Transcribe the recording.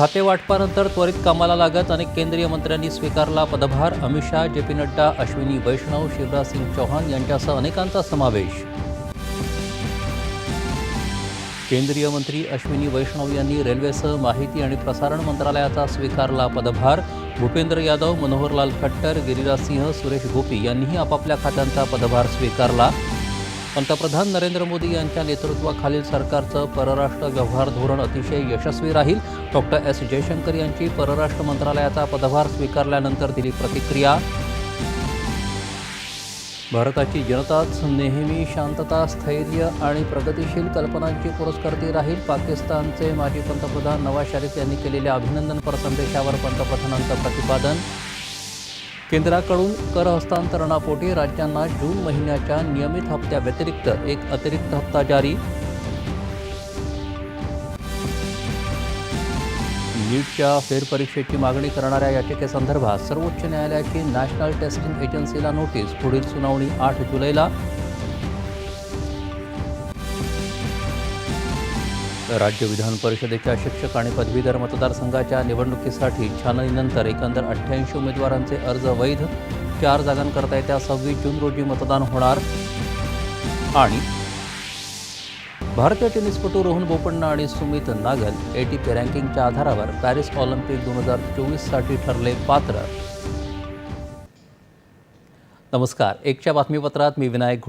खातेवाटपानंतर त्वरित कामाला लागत अनेक केंद्रीय मंत्र्यांनी स्वीकारला पदभार. अमित शहा जे पी नड्डा अश्विनी वैष्णव शिवराज सिंग चौहान यांच्यासह अनेकांचा समावेश. केंद्रीय मंत्री अश्विनी वैष्णव यांनी रेल्वेसह माहिती आणि प्रसारण मंत्रालयाचा स्वीकारला पदभार. भूपेंद्र यादव मनोहरलाल खट्टर गिरिराज सिंह सुरेश गोपी यांनीही आपापल्या खात्यांचा पदभार स्वीकारला. पंतप्रधान नरेंद्र मोदी यांच्या नेतृत्वाखालील सरकारचं परराष्ट्र व्यवहार धोरण अतिशय यशस्वी राहील. डॉक्टर एस जयशंकर यांची परराष्ट्र मंत्रालयाचा पदभार स्वीकारल्यानंतर दिली प्रतिक्रिया. भारताची जनताच नेहमी शांतता स्थैर्य आणि प्रगतिशील कल्पनांची पुरस्कर्ती राहील. पाकिस्तानचे माजी पंतप्रधान नवाज शरीफ यांनी केलेल्या अभिनंदनपर संदेशावर पंतप्रधानांचं प्रतिपादन. केंद्राकडून कर हस्तांतरणापोटी राज्यांना जून महिन्याच्या नियमित हप्त्याव्यतिरिक्त एक अतिरिक्त हप्ता जारी. नीटच्या फेरपरीक्षेची मागणी करणाऱ्या याचिकेसंदर्भात सर्वोच्च न्यायालयाची नॅशनल टेस्टिंग एजन्सीला नोटीस. पुढील सुनावणी आठ जुलैला. राज्य विधान परिषदेच्या शिक्षक आणि पदवीधर मतदारसंघाच्या निवडणुकीसाठी छाननीनंतर एकंदर अठ्ठ्याऐंशी उमेदवारांचे अर्ज वैध. चार जागांकरता येत्या सव्वीस जून रोजी मतदान होणार. आणि भारतीय टेनिसपटू रोहन बोपण्णा आणि सुमित नागल ए टी रँकिंगच्या आधारावर पॅरिस ऑलिम्पिक दोन हजार चोवीससाठी ठरले पात्र. नमस्कार. एकच्या बातमीपत्रात मी विनायक